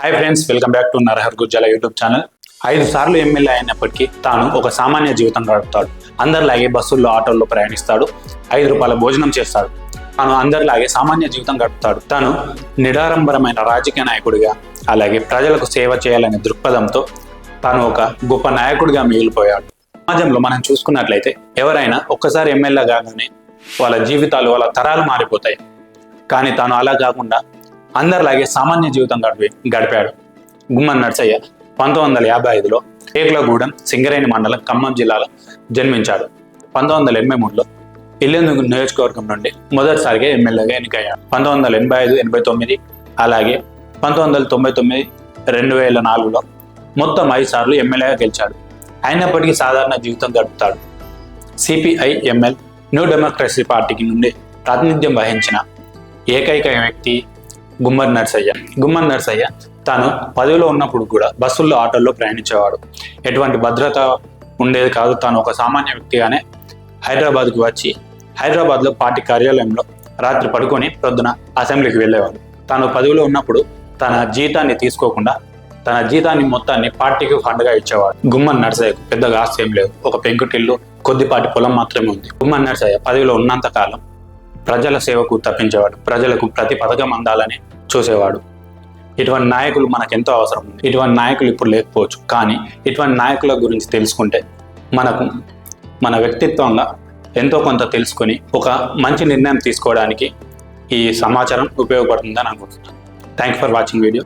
Hi friends welcome back to Narahar Gujjala YouTube channel ఐదు సార్లు MLA అయినప్పటికీ తాను ఒక సామాన్య జీవితం గడుపుతాడు. అందరిలాగే బస్సుల్లో ఆటోల్లో ప్రయాణిస్తాడు. ఐదు రూపాయల భోజనం చేస్తాడు. తాను అందరిలాగే సామాన్య జీవితం గడుపుతాడు. తాను నిడారంబరమైన రాజకీయ నాయకుడిగా అలాగే ప్రజలకు సేవ చేయాలనే దృక్పథంతో తాను ఒక గొప్ప నాయకుడిగా మిగిలిపోయాడు. సమాజంలో మనం చూసుకున్నట్లయితే ఎవరైనా ఒక్కసారి ఎమ్మెల్యే కాగానే వాళ్ళ జీవితాలు వాళ్ళ తరాలు మారిపోతాయి. కానీ తాను అలా కాకుండా అందరిలాగే సామాన్య జీవితం గడిపి గడిపాడు. గుమ్మన్ నర్సయ్య పంతొమ్మిది వందల యాభై ఐదులో ఏకులగూడెం సింగరేణి మండలం ఖమ్మం జిల్లాలో జన్మించాడు. పంతొమ్మిది వందల ఎనభై మూడులో ఇల్లెందుకు నియోజకవర్గం నుండి మొదటిసారిగా ఎమ్మెల్యేగా ఎన్నికయ్యాడు. పంతొమ్మిది వందల ఎనభై ఐదు ఎనభై తొమ్మిది అలాగే పంతొమ్మిది వందల తొంభై తొమ్మిది రెండు వేల నాలుగులో మొత్తం ఐదు సార్లు ఎమ్మెల్యేగా గెలిచాడు. అయినప్పటికీ సాధారణ జీవితం గడుపుతాడు. సిపిఐ ఎంఎల్ న్యూ డెమోక్రసీ పార్టీకి నుండి ప్రాతినిధ్యం వహించిన ఏకైక వ్యక్తి గుమ్మర్ నర్సయ్య. గుమ్మర్ నర్సయ్య తాను పదవిలో ఉన్నప్పుడు కూడా బస్సుల్లో ఆటోల్లో ప్రయాణించేవాడు. ఎటువంటి భద్రత ఉండేది కాదు. తాను ఒక సామాన్య వ్యక్తిగానే హైదరాబాద్కు వచ్చి హైదరాబాద్లో పార్టీ కార్యాలయంలో రాత్రి పడుకొని ప్రొద్దున అసెంబ్లీకి వెళ్ళేవాడు. తాను పదవిలో ఉన్నప్పుడు తన జీతాన్ని తీసుకోకుండా తన జీతాన్ని మొత్తాన్ని పార్టీకి ఫండ్గా ఇచ్చేవాడు. గుమ్మన్ నర్సయ్యకు పెద్దగా ఆస్తి ఏం లేదు. ఒక పెంకుటిల్లు కొద్దిపాటి పొలం మాత్రమే ఉంది. గుమ్మన్ నర్సయ్య పదవిలో ఉన్నంత కాలం ప్రజల సేవకు తప్పించేవాడు ప్రజలకు ప్రతి పథకం అందాలని చూసేవాడు. ఇటువంటి నాయకులు మనకు ఎంతో అవసరం. ఉంది ఇటువంటి నాయకులు ఇప్పుడు లేకపోవచ్చు. కానీ ఇటువంటి నాయకుల గురించి తెలుసుకుంటే మనకు మన వ్యక్తిత్వంగా ఎంతో కొంత తెలుసుకొని ఒక మంచి నిర్ణయం తీసుకోవడానికి ఈ సమాచారం ఉపయోగపడుతుందని అనుకుంటున్నాను. Thank for watching video